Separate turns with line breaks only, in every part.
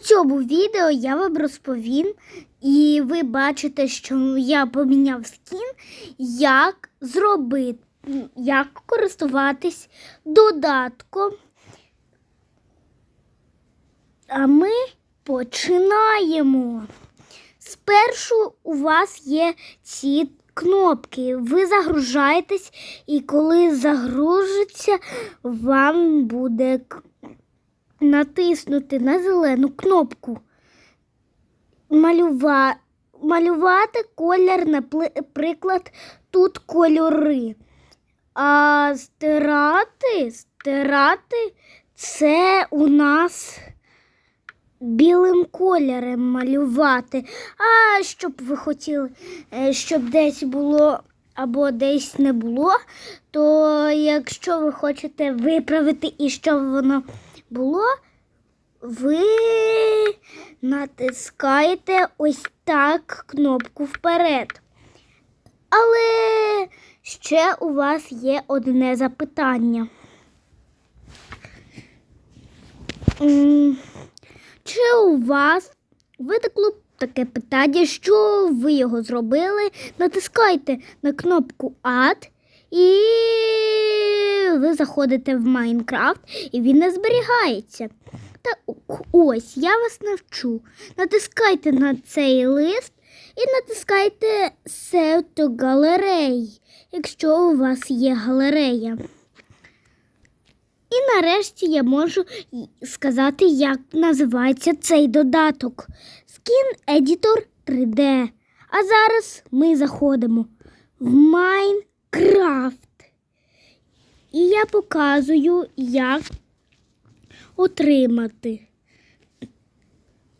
цьому відео я вам розповім, і ви бачите, що я поміняв скін, як зробити, як користуватись додатком. А ми починаємо. Спершу у вас є ці кнопки. Ви загружаєтесь, і коли загружиться, вам буде натиснути на зелену кнопку. Малюва... Малювати колір, наприклад, тут кольори. А стирати, стирати це у нас білим кольором малювати. А щоб ви хотіли, е, щоб десь було або десь не було, то якщо ви хочете виправити і щоб воно було, ви натискаєте ось так кнопку вперед. Але ще у вас є одне запитання. Чи у вас виникло таке питання, що ви його зробили? Натискайте на кнопку Add і ви заходите в Майнкрафт і він не зберігається. Та ось я вас навчу. Натискайте на цей лист і натискайте Save to якщо у вас є галерея. І нарешті я можу сказати, як називається цей додаток. Skin Editor 3D. А зараз ми заходимо в Майнкрафт. І я показую, як отримати.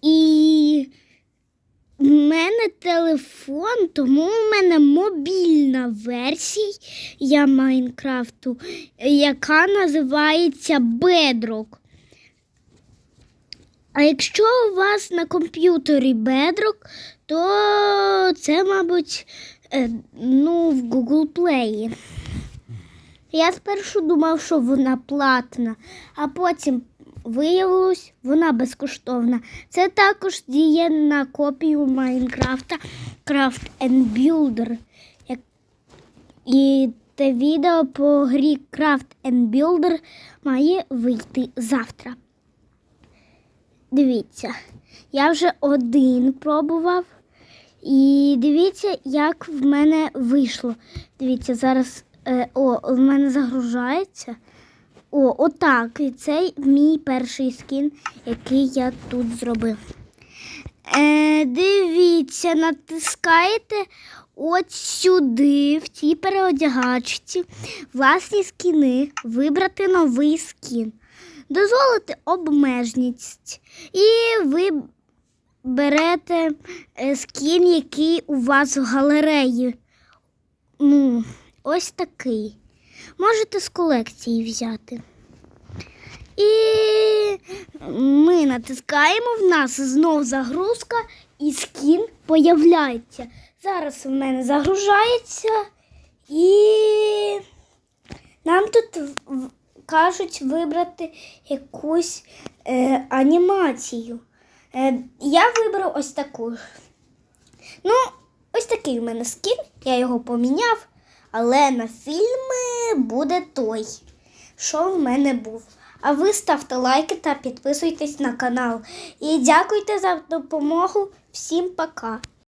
І в мене телефон, тому в мене мобільна версія Майнкрафту, яка називається Bedrock. А якщо у вас на комп'ютері Bedrock, то це, мабуть, е, ну, в Google Play. Я спершу думав, що вона платна, а потім виявилось, вона безкоштовна. Це також діє на копію Майнкрафта Craft and Builder. І те відео по грі Craft and Builder має вийти завтра. Дивіться, я вже один пробував. І дивіться, як в мене вийшло. Дивіться, зараз е, о, в мене загружається. О, отак. І це мій перший скін, який я тут зробив. Е, дивіться, натискаєте от сюди, в цій переодягачці, власні скіни, вибрати новий скін. Дозволити обмежність. І ви берете е, скін, який у вас в галереї. Ну, ось такий. Можете з колекції взяти. І ми натискаємо, в нас знов загрузка, і скін появляється. Зараз в мене загружається, і нам тут кажуть вибрати якусь е, анімацію. Е, я вибрав ось таку. Ну, ось такий у мене скін, я його поміняв, але на фільми буде той, що в мене був. А ви ставте лайки та підписуйтесь на канал. І дякуйте за допомогу. Всім пока!